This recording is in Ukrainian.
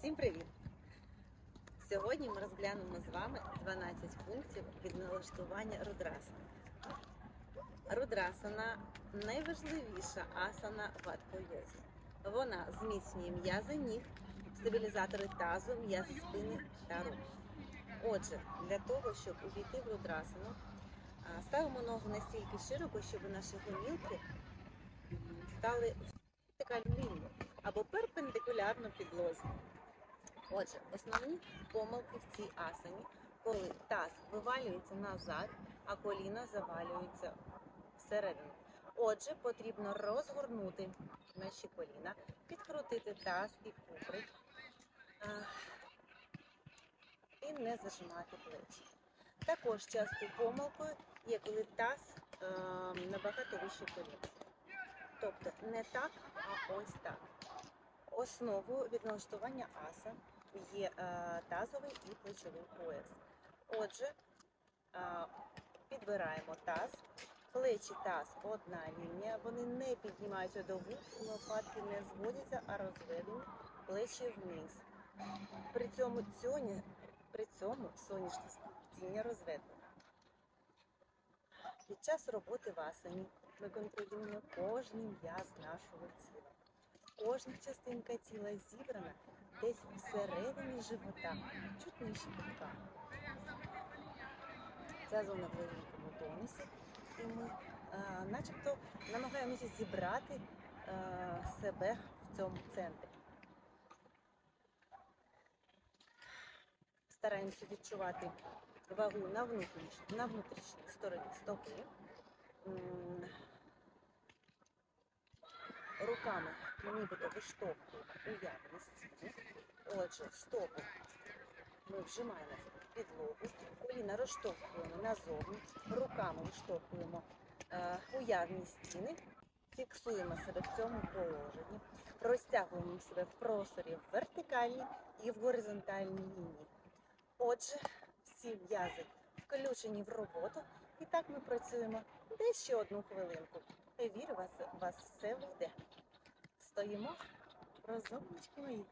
Всім привіт! Сьогодні ми розглянемо з вами 12 пунктів від налаштування рудрасани. Рудрасана найважливіша асана в атхо-йозі. Вона зміцнює м'язи ніг, стабілізатори тазу, м'язи спини та рук. Отже, для того, щоб увійти в рудрасану, ставимо ногу настільки широко, щоб наші гомілки стали в вертикальну лінію або перпендикулярно підлозі. Отже, основні помилки в цій асані, коли таз вивалюється назад, а коліна завалюються всередину. Отже, потрібно розгорнути наші коліна, підкрутити таз і куприк і не зажимати плечі. Також частою помилкою є, коли таз е, набагато вище коліна. Тобто не так, а ось так. Основою від налаштування аса є е, тазовий і плечовий пояс. Отже, е, підбираємо таз, плечі таз одна лінія, вони не піднімаються до вух, лопатки не зводяться, а розведені плечі вниз. При цьому цьоні, при цьому сонячне сплетіння розведено. Під час роботи в асані ми контролюємо кожний м'яз нашого тіла. Кожна частинка тіла зібрана десь всередині живота, чуть нижче пупка. Ця зона в великому тонусі, і ми е, начебто намагаємося зібрати е, себе в цьому центрі. Стараємося відчувати вагу на внутрішній, на внутрішній стороні стопи. Руками ми нібито виштовхуємо уявні стіни. Отже, стопи ми вжимаємо в підлогу, коліна розштовхуємо назовні, руками виштовхуємо уявні стіни, фіксуємо себе в цьому положенні, розтягуємо себе в просторі в вертикальній і в горизонтальній лінії. Отже, всі м'язи включені в роботу, і так ми працюємо десь ще одну хвилинку. Вірю, у вас, у вас все вийде. Стоїмо, розумнички мої.